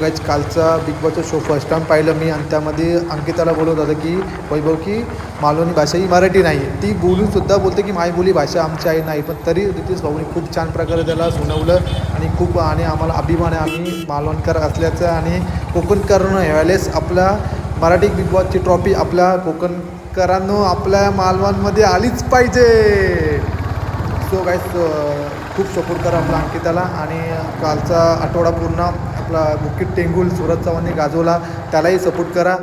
Guys कालचा big बॉसचा show first time पाहिलं मी आणि त्यामध्ये अंकिताला बोलत होतं की वैभव की मालवणी भाषा ही मराठी नाही. ती बोलून सुद्धा बोलते की माय बोली भाषा आमची आई नाही. पण तरी रितेश भाऊनी खूप छान प्रकारे त्याला सुनवलं आणि खूप आणि आम्हाला अभिमान आहे. आम्ही मालवणकर असल्याचं आणि कोकणकरांना ह्यावेळेस आपला मराठी बिग बॉसची ट्रॉफी आपल्या कोकणकरांनो आपल्या मालवणमध्ये आलीच पाहिजे. सो गाईस खूप सपोर्ट करा आपला अंकिताला आणि कालचा आठवडा पूर्ण आपला बुकिट टेंगुल सुरत चव्हाणने गाजवला. त्यालाही सपोर्ट करा.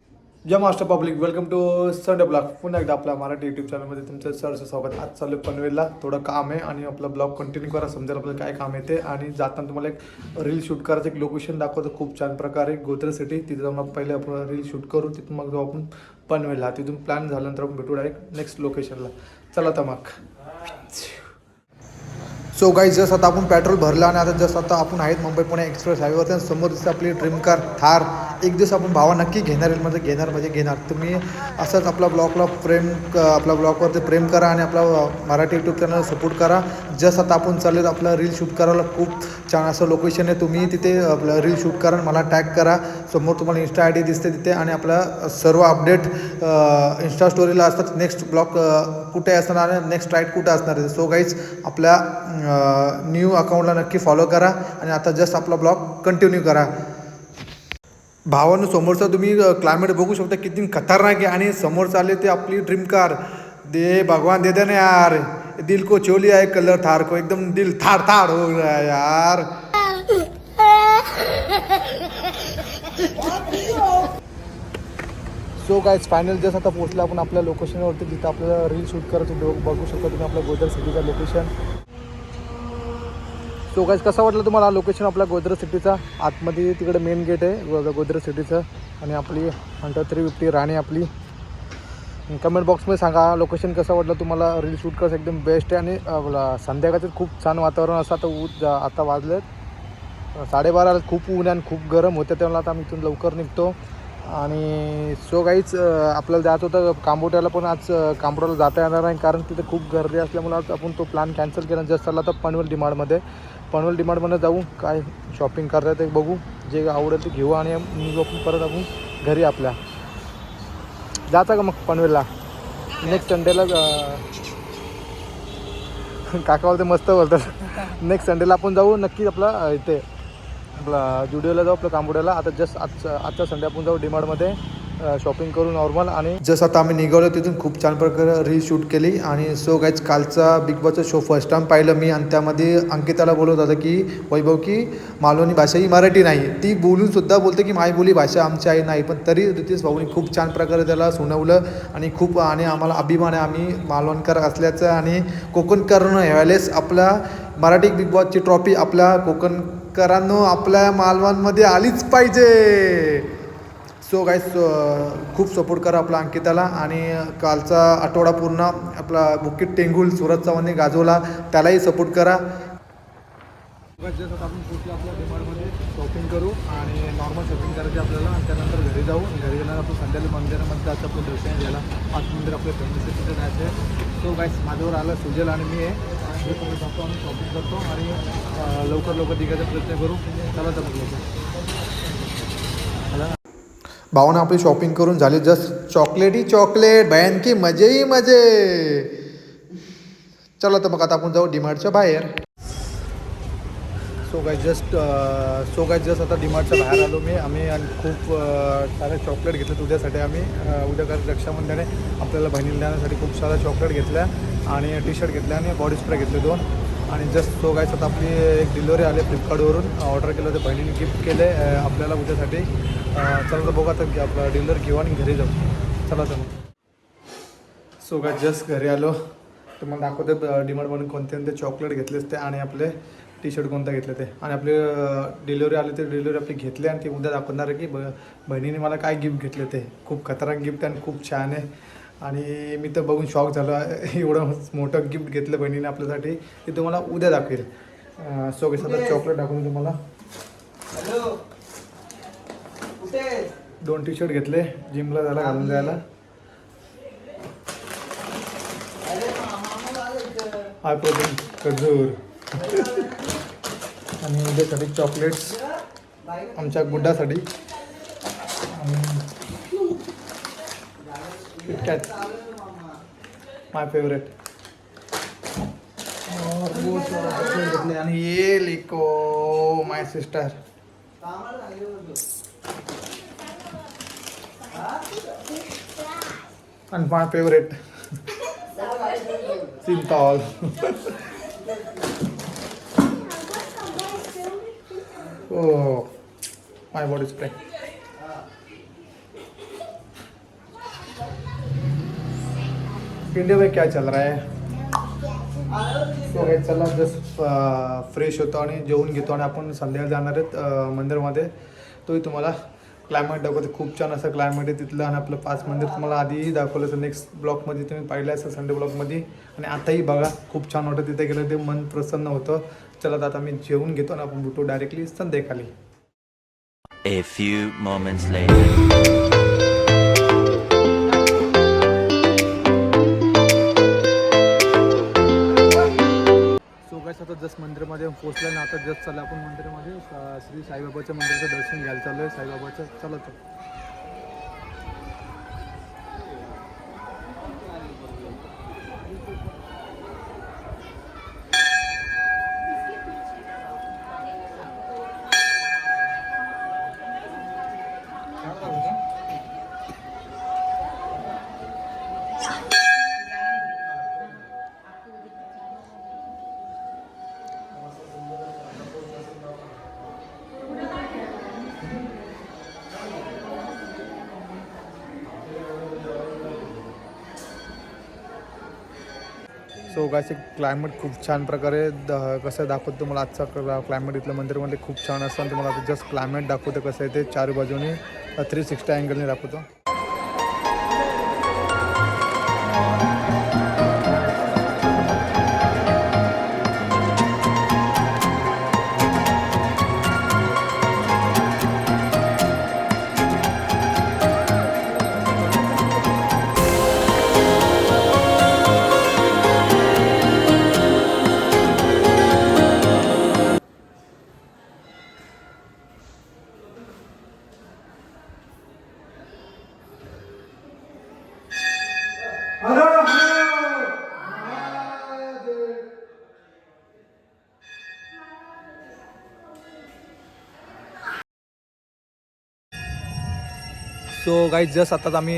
जय master public welcome to Sunday blog पुन्हा एकदा आपल्या मराठी यूट्यूब चॅनलमध्ये तुमचं सरचं स्वागत. आज चालू पनवेलला. थोडं काम आहे आणि आपलं ब्लॉग कंटिन्यू करा. समजेल आपलं काय काम येते. आणि जाताना तुम्हाला एक रील शूट करायचं एक लोकेशन दाखवतो. खूप छान प्रकारे. गोत्र सिटी तिथं जाऊन आपण पहिले आपण रील शूट करू. तिथून मग जाऊ आपण पनवेलला. तिथून प्लॅन झाल्यानंतर आपण भेटू डायरेक्ट नेक्स्ट लोकेशनला चला तर मग. सो गाईज जसं आता आपण पेट्रोल भरलं आणि आता जसं आता आपण आहेत मुंबई पुणे एक्सप्रेस हायवेवर आणि समोर दिसतं आपली ड्रीम कार थार. एक दिवस आपण भावा नक्की घेणार आहे म्हणजे घेणार म्हणजे घेणार. तुम्ही असंच आपला ब्लॉगला प्रेम आपल्या ब्लॉगवरती प्रेम करा आणि आपला मराठी यूट्यूब चॅनल सपोर्ट करा. जसं आता आपण चालेल आपला रील शूट करायला खूप छान असं लोकेशन आहे. तुम्ही तिथे आपलं रील शूट करा मला टॅग करा. समोर तुम्हाला इन्स्टा आय डी दिसते तिथे आणि आपला सर्व अपडेट इन्स्टा स्टोरीला असतात. नेक्स्ट ब्लॉग कुठे असणार आणि नेक्स्ट राईट कुठे असणार आहे? सो गाईज आपल्या न्यू अकाउंटला नक्की फॉलो करा आणि आता जस्ट आपला ब्लॉग कंटिन्यू करा. भावानं समोरचा तुम्ही क्लायमेट बघू शकता किती खतरनाक आहे. आणि समोर चालले ते आपली ड्रीम कार दे भगवान दे ना यार. दिल को चोली आहे कलर थार को. एकदम दिल थार थार हो रहा है यार. सो गायज फायनल जस आता पोहोचला आपण आपल्या लोकेशनवरती जिथं आपल्याला रील शूट करायचं बघू शकतो तुम्ही आपल्या गोदर सिटीचं लोकेशन सो गायज कसा वाटलं तुम्हाला लोकेशन आपल्या गोदरेज सिटीचा? आतमध्ये तिकडे मेन गेट आहे गो- सिटीचं. आणि आपली हंटर थ्री फिफ्टी राणी आपली. कमेंट बॉक्समध्ये सांगा लोकेशन कसं वाटलं तुम्हाला? रील शूट करायचं एकदम बेस्ट आहे आणि संध्याकाळचं खूप छान वातावरण असं आता ऊत आता वाजलेत. साडेबाराला खूप ऊन आणि खूप गरम होतं त्यामुळे आता आम्ही इथून लवकर निघतो. आणि सो काहीच आपल्याला जायचं होतं कांबोट्याला पण आज कांबोट्याला जाता येणार नाही कारण तिथे खूप गर्दी असल्यामुळे आज आपण तो प्लॅन कॅन्सल केला. जस्ट चालला तर पनवेल डिमांडमध्ये. पनवेल डिमांडमध्ये जाऊ काय शॉपिंग करता ते बघू. जे आवडेल ते घेऊ आणि निघू आपण परत आपण घरी आपल्या. जायचं का मग पनवेलला? नेक्स्ट संडेला काका बोलते मस्त बोलतात. नेक्स्ट संडेला आपण जाऊ नक्की आपला इथे आपला जुडिओला जाऊ आपलं कांबोड्याला. आता जस्ट आजचा आजचा संडे आपण जाऊ डिमार्टमध्ये शॉपिंग करू नॉर्मल आणि जसं आता आम्ही निघालो तिथून खूप छान प्रकारे रील शूट केली. आणि सो गाईज कालचा बिग बॉसचा शो फर्स्ट टाइम पाहिलं मी आणि त्यामध्ये अंकिताला बोलत होतं की वैभव की मालवणी भाषा ही मराठी नाही. ती बोलून सुद्धा बोलते की मायबोली भाषा आमची आई नाही. पण तरी रितेश भाऊनी खूप छान प्रकारे त्याला सुनवलं आणि खूप आणि आम्हाला अभिमान आहे. आम्ही मालवणकर असल्याचं आणि कोकणकरनं ह्यावेळेस आपला मराठी बिग बॉसची ट्रॉफी आपल्या कोकणकरांनो आपल्या मालवणमध्ये आलीच पाहिजे. सो गाईस uh, खूप सपोर्ट करा आपला अंकिताला आणि कालचा आठवडा पूर्ण आपला मुख्य टेंगुल सुरत चव्हाणने गाजवला त्यालाही सपोर्ट करा. आपण पोचलो आपल्या डिमांडमध्ये शॉपिंग करू आणि नॉर्मल शॉपिंग करायची आपल्याला आणि त्यानंतर घरी जाऊ. घरी गेल्यानंतर आपण संध्याकाळी मंदिरामध्ये जायचं आपलं दर्शन घ्यायला पाच मंदिर आपल्या फॅमिली तिथे जायचं सो गाईस माझ्यावर आलं सुजल आणि मी आहे. हे जातो शॉपिंग करतो आणि लवकर लवकर निघायचा प्रयत्न करू. चला तर भावानं आपली शॉपिंग करून झाली. जस्ट चॉकलेट ही चॉकलेट बयान की मजे ही मजे. चला तर मग आता आपण जाऊ डिमार्टच्या बाहेर. सो काय जस्ट सो काय जस्ट आता डिमार्टच्या बाहेर आलो मी. आम्ही आणि खूप uh, सारे चॉकलेट घेतलेत उद्यासाठी आम्ही. Uh, उद्या कारण रक्षाबंधने आपल्याला बहिणी देण्यासाठी खूप साऱ्या चॉकलेट घेतल्या आणि टी शर्ट घेतल्या आणि बॉडी स्प्रे घेतले दोन. आणि जस्ट सो गायस आता आपली एक डिलिव्हरी आली फ्लिपकार्टवरून. ऑर्डर केलं होतं बहिणीने गिफ्ट केले आपल्याला उद्यासाठी चला तर बघा आता की आपलं डिलिव्हर घेऊ आणि घरी जाऊ. चला चला. सो काय जस्ट घरी आलो. तुम्हाला दाखवते डिमांडमधून कोणते कोणते चॉकलेट घेतले ते आणि आपले टी शर्ट कोणता घेतले ते. आणि आपले डिलिव्हरी आली ते डिलिव्हरी आपली घेतली आणि ते उद्या दाखवणार आहे की ब बहिणीने मला काय गिफ्ट घेतले ते. खूप खतरनाक गिफ्ट आणि खूप छान आहे. आणि मी तर बघून शॉक झालो. एवढं मोठं गिफ्ट घेतलं बहिणीने आपल्यासाठी. ते तुम्हाला उद्या दाखवेल. सो आता चॉकलेट दाखवून तुम्हाला. दोन टी शर्ट घेतले जिमला जायला घालून जायला. हाय प्रोटीन खजूर. आणि उद्यासाठी चॉकलेट्स आमच्या गुड्डासाठी. KitKat my favorite. Oh, my favorite and my favorite. Oh, my body spray. India में क्या चल रहा है सो हे चला जस्ट फ्रेश होतो आणि जेवून घेतो आणि आपण संध्याकाळी जाणार आहेत मंदिरमध्ये. तोही तुम्हाला क्लायमेट दाखवते. खूप छान असं क्लायमेट आहे तिथलं आणि आपलं पाच मंदिर तुम्हाला आधीही दाखवलं तर नेक्स्ट ब्लॉकमध्ये तुम्ही पाहिलं असं संडे ब्लॉकमध्ये आणि आताही बघा खूप छान वाटतं तिथे गेलं. ते मन प्रसन्न होतं. चला तर आता मी जेवून घेतो आणि आपण भेटू डायरेक्टली संध्याकाळी. A few moments later. आता जस्ट मंदिरामध्ये पोहोचलं ना आता जस्ट चाललं आपण मंदिरामध्ये. श्री साईबाबाच्या मंदिराचं दर्शन घ्यायला चालू आहे साईबाबाचं चला तर. सो गायचे क्लायमेट खूप छान प्रकारे द कसं दाखवतो तुम्हाला आजचा क्लायमेट इथलं मंदिरमध्ये खूप छान असतं आणि तुम्हाला आता जस्ट क्लायमेट दाखवतो कसं आहे ते चार बाजूने थ्री सिक्स्टी अँगलने दाखवतो. सो गाईज जस्ट आताच आम्ही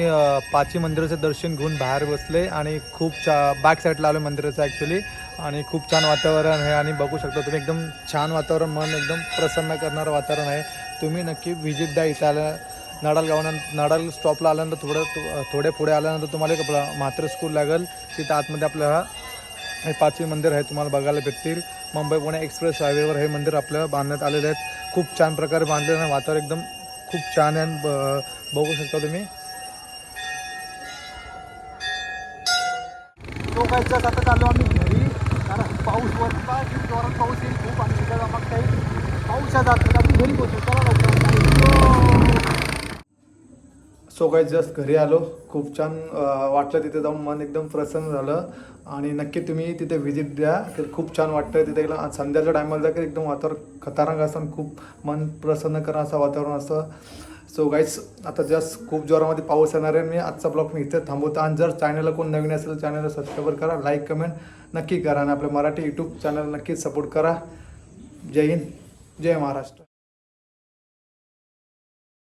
पाची मंदिराचं दर्शन घेऊन बाहेर बसले आणि खूप छा बॅक साईडला आलो मंदिराचं ॲक्च्युली आणि खूप छान वातावरण आहे आणि बघू शकता तुम्ही एकदम छान वातावरण मन एकदम प्रसन्न करणारं वातावरण आहे. तुम्ही नक्की व्हिजिट द्या इथं आल्या नडाल गावानं नडाल स्टॉपला आल्यानंतर थोडं थोडे पुढे आल्यानंतर तुम्हाला एक मात्र स्कूल लागेल. तिथं आतमध्ये आपल्याला हे पाचवी मंदिर आहे तुम्हाला बघायला भेटतील. मुंबई पुणे एक्सप्रेस हायवेवर हे मंदिर आपल्याला बांधण्यात आलेले आहेत खूप छान प्रकारे बांधलेलं आहे. वातावरण एकदम खूप छान आहे बघू शकता तुम्ही. तो आता चाललो आम्ही घरी. कारण पाऊस वरता जोरात पाऊस येईल खूप आणि तिथं मग काही पाऊस आहे जात. आम्ही घरी पोहोचू चला लवकर सो काय जस्ट घरी आलो. खूप छान वाटलं तिथे जाऊन. मन एकदम प्रसन्न झालं. आणि नक्की तुम्ही तिथे व्हिजिट द्या. तर खूप छान वाटतं तिथे गेलं. संध्याच्या टायमाला जा की एकदम वातावरण खतरनाक असतं आणि खूप मन प्रसन्न करणं असं वातावरण असतं. सो गाईस आता जस्ट खूप जोरामध्ये पाऊस येणार आहे. मी आजचा ब्लॉग मी इथे थांबवतो. आणि जर चॅनलला कोण नवीन असेल चॅनलला सबस्क्राईब करा लाईक कमेंट नक्की करा. आणि आपल्या मराठी यूट्यूब चॅनल नक्कीच सपोर्ट करा. जय हिंद. जय महाराष्ट्र.